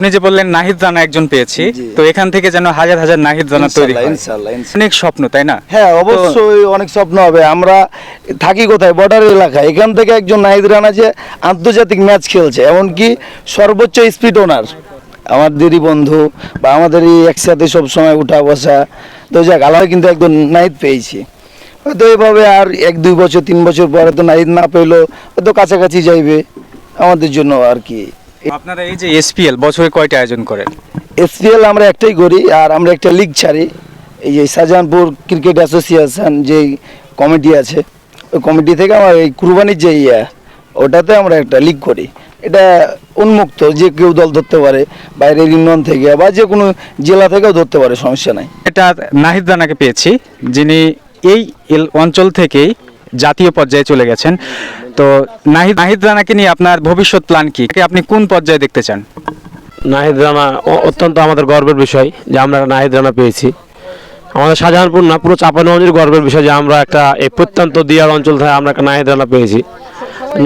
আপনি যে বললেন নাহিদ রানা একজন পেয়েছি তো এখান থেকে যেন হাজার হাজার নাহিদ রানা তৈরি। অনেক স্বপ্ন তাই না? হ্যাঁ অবশ্যই অনেক স্বপ্ন হবে। আমরা থাকি কোথায়? বর্ডার এলাকায়। এখান থেকে একজন নাহিদ রানা যে আন্তর্জাতিক ম্যাচ খেলছে এমনকি সর্বোচ্চ স্পিড ওনার আমাদেরই বন্ধু বা আমাদেরই একসাথে সব সময় উঠা বসা। তো যাক আল্লাহ কিন্তু একজন নাহিদ পেয়েছি। হয়তো এভাবে আর এক দুই বছর তিন বছর পরে তো নাহিদ না পেলেও হয়তো কাছাকাছি যাইবে। আমাদের জন্য আর কি। আপনারা এই যে এসপিএল বছরে কয়টা আয়োজন করেন? এসপিএল আমরা একটাই করি আর আমরা একটা লিগ ছাড়ি। এই যে শাহজাহানপুর ক্রিকেট অ্যাসোসিয়েশন যে কমিটি আছে ওই কমিটি থেকে আমার এই কুরবানির যে ইয়া ওটাতে আমরা একটা লিগ করি। এটা উন্মুক্ত যে কেউ দল ধরতে পারে বাইরের ইউনিয়ন থেকে বা যে কোনো জেলা থেকেও ধরতে পারে সমস্যা নাই। এটা নাহিদ দানাকে পেয়েছি যিনি এই অঞ্চল থেকেই জাতীয় পর্যায়ে চলে গেছেন। তো নাহিদ নাহিদ রানাকে নিয়ে আপনার ভবিষ্যৎ প্ল্যান কি? আপনি কোন পর্যায়ে দেখতে চান? নাহিদ রানা অত্যন্ত আমাদের গর্বের বিষয় যে আমরা নাহিদ রানা পেয়েছি। আমাদের শাহজাহানপুর না, পুরো চাপানগঞ্জের গর্বের বিষয় যে আমরা একটা এই প্রত্যন্ত দিয়ার অঞ্চল থেকে আমরা একটা নাহিদ রানা পেয়েছি।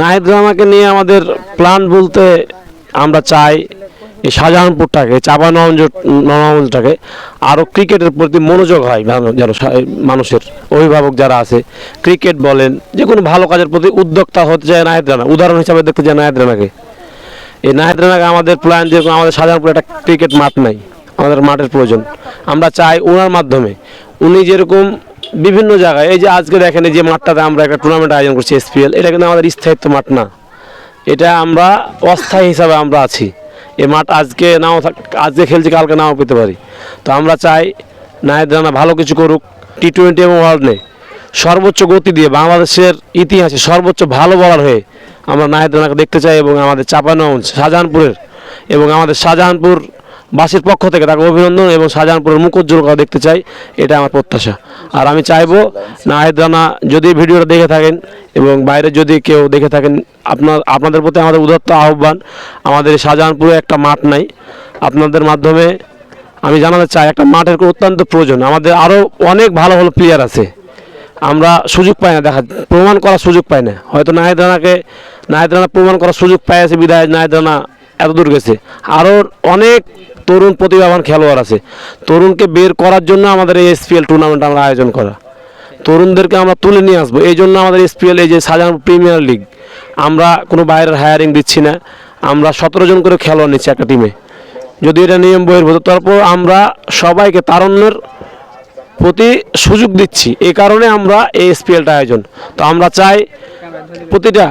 নাহিদ রানাকে নিয়ে আমাদের প্ল্যান বলতে আমরা চাই এই শাহজাহানপুরটাকে চাপানগঞ্জ নবাবগঞ্জটাকে আরও ক্রিকেটের প্রতি মনোযোগ হয় যেন মানুষের অভিভাবক যারা আছে, ক্রিকেট বলেন যে কোনো ভালো কাজের প্রতি উদ্যোক্তা হতে চায় নাহিদ রানা। উদাহরণ হিসাবে দেখতে চায় নাহিদ রানাকে। এই নাহিদ রানাকে আমাদের প্ল্যান যেরকম আমাদের সাধারণপুর একটা ক্রিকেট মাঠ নাই, আমাদের মাঠের প্রয়োজন। আমরা চাই ওনার মাধ্যমে, উনি যেরকম বিভিন্ন জায়গায়, এই যে আজকে দেখেন যে মাঠটাতে আমরা একটা টুর্নামেন্ট আয়োজন করছি এসপিএল এটা কিন্তু আমাদের স্থায়িত্ব মাঠ না। এটা আমরা অস্থায়ী হিসাবে আমরা আছি। এই মাঠ আজকে নাও আজকে খেলছি, কালকে নাও পেতে পারি। তো আমরা চাই নাহিদ রানা ভালো কিছু করুক টি টোয়েন্টি এবং ওয়ার্ল্ডে সর্বোচ্চ গতি দিয়ে, বাংলাদেশের ইতিহাসে সর্বোচ্চ ভালো বলার হয়ে আমরা নাহিদ রানাকে দেখতে চাই এবং আমাদের চাপানগঞ্জ, শাহজাহানপুরের এবং আমাদের শাহজাহানপুর বাসীর পক্ষ থেকে তাকে অভিনন্দন এবং শাহজাহানপুরের মুখোজ্জ্বলতা দেখতে চাই এটা আমার প্রত্যাশা। আর আমি চাইব নাহিদ রানা যদি ভিডিওটা দেখে থাকেন এবং বাইরে যদি কেউ দেখে থাকেন, আপনার, আপনাদের প্রতি আমাদের উদাত্ত আহ্বান, আমাদের শাহজাহানপুরে একটা মাঠ নাই। আপনাদের মাধ্যমে আমি জানাতে চাই, একটা মাঠের অত্যন্ত প্রয়োজন। আমাদের আরও অনেক ভালো ভালো প্লেয়ার আছে। আমরা সুযোগ পাই না দেখা, প্রমাণ করার সুযোগ পাই না। হয়তো নাহিদ রানাকে প্রমাণ করার সুযোগ পাইছে বিদায় নাহিদ রানা এত দূর গেছে। আরও অনেক তরুণ প্রতিভাবান খেলোয়াড় আছে। তরুণকে বের করার জন্য আমাদের এই এসপিএল টুর্নামেন্ট আমরা আয়োজন করা। তরুণদেরকে আমরা তুলে নিয়ে আসব। এই জন্য আমাদের এসপিএল এই যে সাধারণ প্রিমিয়ার লিগ আমরা কোনো বাইরের হায়ারিং দিচ্ছি না। আমরা সতেরো জন করে খেলোয়াড় নিচ্ছি একটা টিমে যদি এটা নিয়ম বহির্ভূত, তারপর আমরা সবাইকে তারণ্যের প্রতি সুযোগ দিচ্ছি। এই কারণে আমরা এই এসপিএলটা আয়োজন। তো আমরা চাই প্রতিটা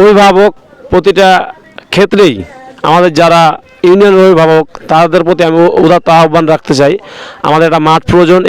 অভিভাবক প্রতিটা ক্ষেত্রেই আমাদের যারা ইউনিয়ন অভিভাবক, তাদের প্রতি আমি উদাত্ত আহ্বান রাখতে চাই। আমাদের একটা মাঠ প্রয়োজন